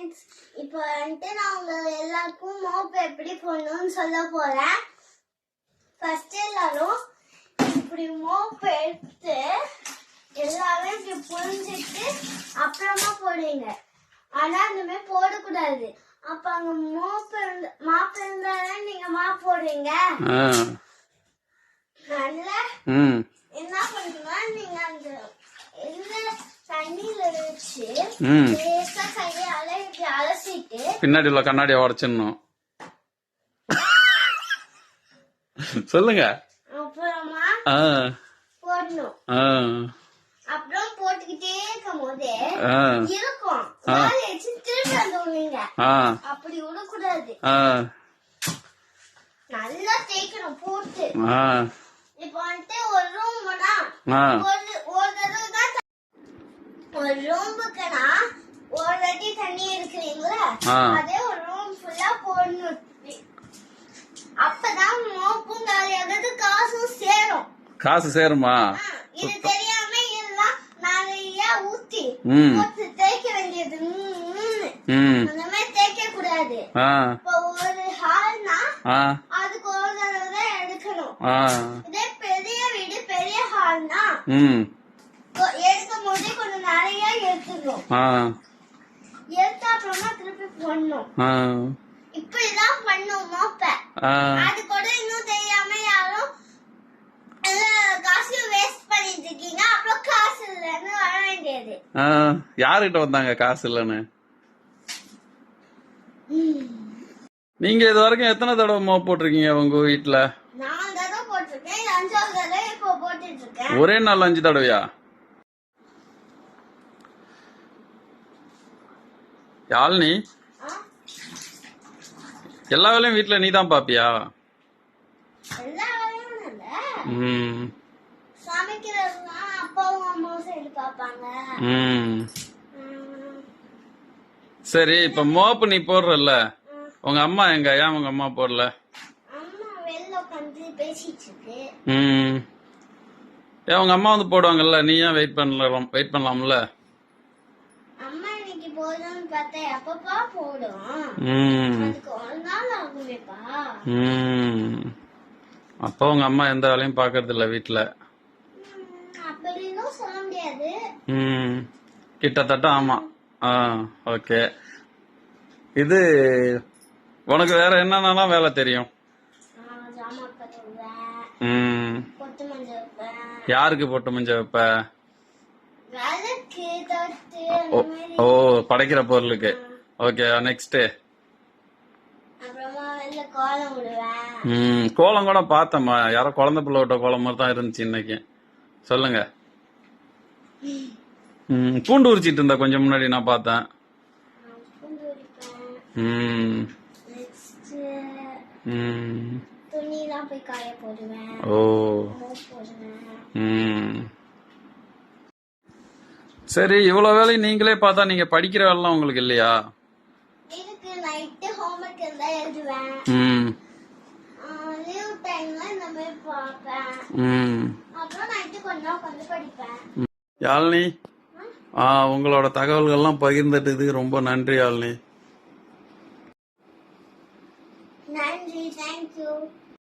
Friends இப்போ வந்துட்டு நான் உங்க எல்லாருக்கும் மோப் எப்படி போடணும்னு சொல்ல போறேன். ஃபர்ஸ்ட் எல்லாரும் இப்படி மோப் எடுத்து எல்லாரும் இப்படி புரிஞ்சிட்டு அப்புறமா போடுவீங்க ஆனா அந்த மாதிரி போடக்கூடாது. அப்ப அங்க மோப் இருந்து மாப்பு இருந்தாலும் நீங்க மாப் போடுவீங்க ஆ. நல்லா என்ன பண்ணுங்கன்னா நீங்க அந்த எந்த தண்ணியில வச்சு ம் லேசா கையால இப்படி அலசிட்டு பின்னாடி உள்ள கண்ணாடியை உடச்சிடணும். சொல்லுங்க. அப்புறமா போட்டுக்கிட்டே இருக்கும். போதே இருக்கும் அப்படி விடக்கூடாது. ஆ. நல்லா தேய்க்கணும் போட்டு. ஆ. இப்போ வந்துட்டு ஒரு ரூம்னா ஆ ஒரு ஒரு தடவை தான் த- ஒரு ரூமுக்குனா ஒரு அடி தண்ணி இருக்கிறீங்களா. அதே ஒரு ரூம் ஃபுல்லா போடணும். அப்பதான் மோப்பும் காலியாகிறது காசும் சேரும். காசு சேருமா? இது தெரியாம எல்லாம் நிறைய ஊத்தி போட்டு தேய்க்க வேண்டியது. அந்த மாதிரி தேய்க்க கூடாது. இப்போ ஒரு ஹால்னா அதுக்கு ஒரு தடவை தான் எடுக்கணும். இதே பெரிய வீடு பெரிய ஹால்னா ம் கொ- எடுக்கும் போதே கொஞ்சம் நிறைய எடுத்துக்கணும். ஆ. எடுத்த அப்புறமா திருப்பி ஆ. இப்படிதான் பண்ணும் மோப்ப. அது கூட இன்னும் தெரியாம யாரும் காசையும் வேஸ்ட் பண்ணிட்டு இருக்கீங்க. அப்புறம் காசு இல்லைன்னு வர வேண்டியது. ஆ. யாருகிட்ட வந்தாங்க காசு இல்லைன்னு? நீங்க இது வரைக்கும் எத்தனை தடவை மோப் போட்டிருக்கீங்க உங்க வீட்டுல ஒரே நாள் அஞ்சு தடவையா? யாழ்னி? எல்லா வேலையும் வீட்டுல நீ தான் பாப்பியா ம். ம். சரி இப்ப மோப்பு நீ போடுறல்ல. உங்க அம்மா எங்க ஏன் உங்க அம்மா போடல. ஏன் உங்க அம்மா வந்து போடுவாங்கல்ல? நீ ஏன் வெயிட் பண்ணலாம் வெயிட் பண்ணலாம்ல? போதும்னு பார்த்தா எப்பப்பா போடும்? அதுக்கு ஒரு நாள் ஆகுமேப்பா. ம். அப்போ உங்க அம்மா எந்த வேலையும் பாக்குறது இல்ல வீட்டுல சொல்ல முடியாது. கிட்டத்தட்ட ஆமா. ஆ ஓகே. இது உனக்கு வேற என்னென்னலாம் வேலை தெரியும்? யாருக்கு போட்டு மஞ்ச வைப்ப? ஓ படைக்கிற பொருளுக்கு. ஓகே நெக்ஸ்ட் கோலம் விடுவேன் ம் கோலம் கூட பார்த்தம்மா யாரோ குழந்தை பிள்ளை விட்ட கோலம் மாதிரி தான் இருந்துச்சு இன்னைக்கு. சொல்லுங்க. ம் பூண்டு உரிச்சிட்டு இருந்தா கொஞ்சம் முன்னாடி நான் பார்த்தேன். ம். நெக்ஸ்ட் ம். துணிலாம் போய் காய போடுவேன். ஓ. ம். சரி இவ்வளவு வேலையும் நீங்களே பார்த்தா நீங்க படிக்கிற வேலைலாம் உங்களுக்கு இல்லையா? இருக்கு நைட் ஹோம்வொர்க் இருந்தா ஆ உங்களோட தகவல்கள்லாம் பகிர்ந்துட்டதுக்கு ரொம்ப நன்றி யாழினி. நன்றி தேங்க்யூ